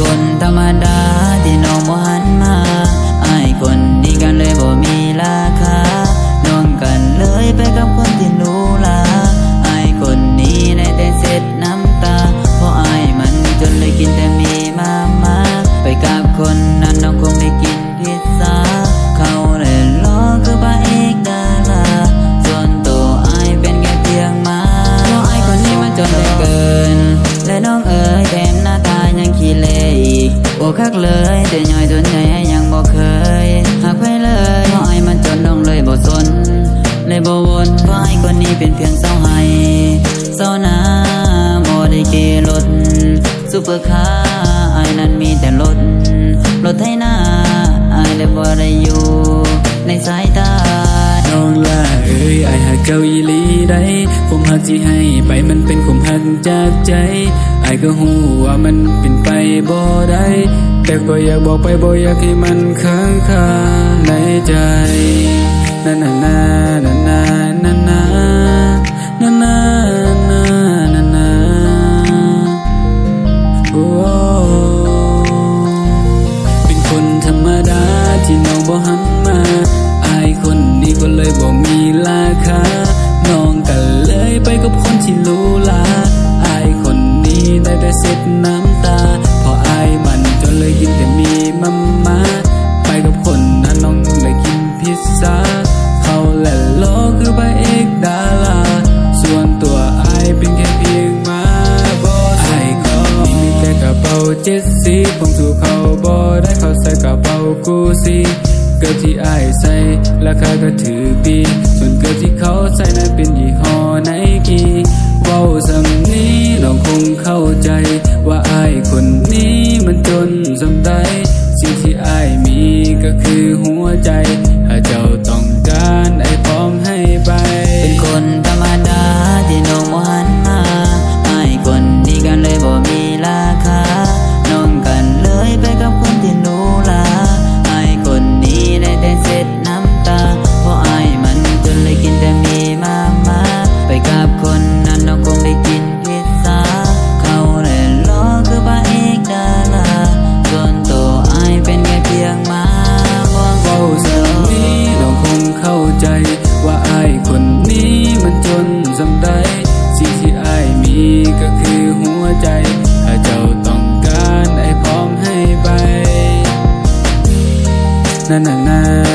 คนธรรมดาที่น้องบ่หันมาไอ้คนดีกันเลยบ่มีราคาน้องกันเลยไปกับคนที่รู้ลาไอ้คนนี้ในแต่เสร็จน้ำตาเพราะไอ้มันจนเลยกินแต่มีมามาไปกับคนนั้นน้องคงได้กินพิซซ่าเขาเลยล้อคือพระเอกดาราส่วนตัวไอ้เป็นแค่เพียงมาเพราะไอ้คนนี้มันจนเหลืเกิน และน้องเอ๋ย ยังขี้เลยโอ้คักเลยแต่ย่อยจนใจยังบ่เคยหักไปเลยเพราะไอ้มันจนน้องเลยบ่สน เลยบ่วนเพราะไอ้คนนี้เป็นเพียงเศร้าไห้เศร้าน้าบ่ได้เกลดซุปเปอร์คาร์ไอ้นั้นมีแต่รถรถไถนาไอ้เลยบ่ได้อยู่ในสายตา ยไอหักเจ้าอีลีได้ผมหักที่ให้ไปมันเป็นความหักจากใจไอก็หูว่ามันเป็นไปบ่ได้แต่ก็อยากบอกไปบ่อยากให้มันค้างคาในใจนานานานานานานานานานานานาโอ้เป็นคนธรรมดาที่น้องบ่หัน เส็ดน้ำตา พออายมันจนเลยกินแต่มีมามาไปกับคนนั้นน้องได้กินพิซซ่าเขาและโลกคือพระเอกดาราส่วนตัวอายเป็นแค่เพียงมาบอสอายคนนี้มีแต่กระเป๋าเจ็ดสีผมสู่เขาบ่ได้เขาใส่กระเป๋ากูซีเกิดที่ไอใส่ราคาก็ถือปีส่วนเกิดที่เขาใส่นั้นเป็นยี่ห้อไนกี้เว้าสำ ใจีก็คือหัวใจ ถ้าเจ้าต้องการไอ้พร้อมให้ไปนั่นน่ะ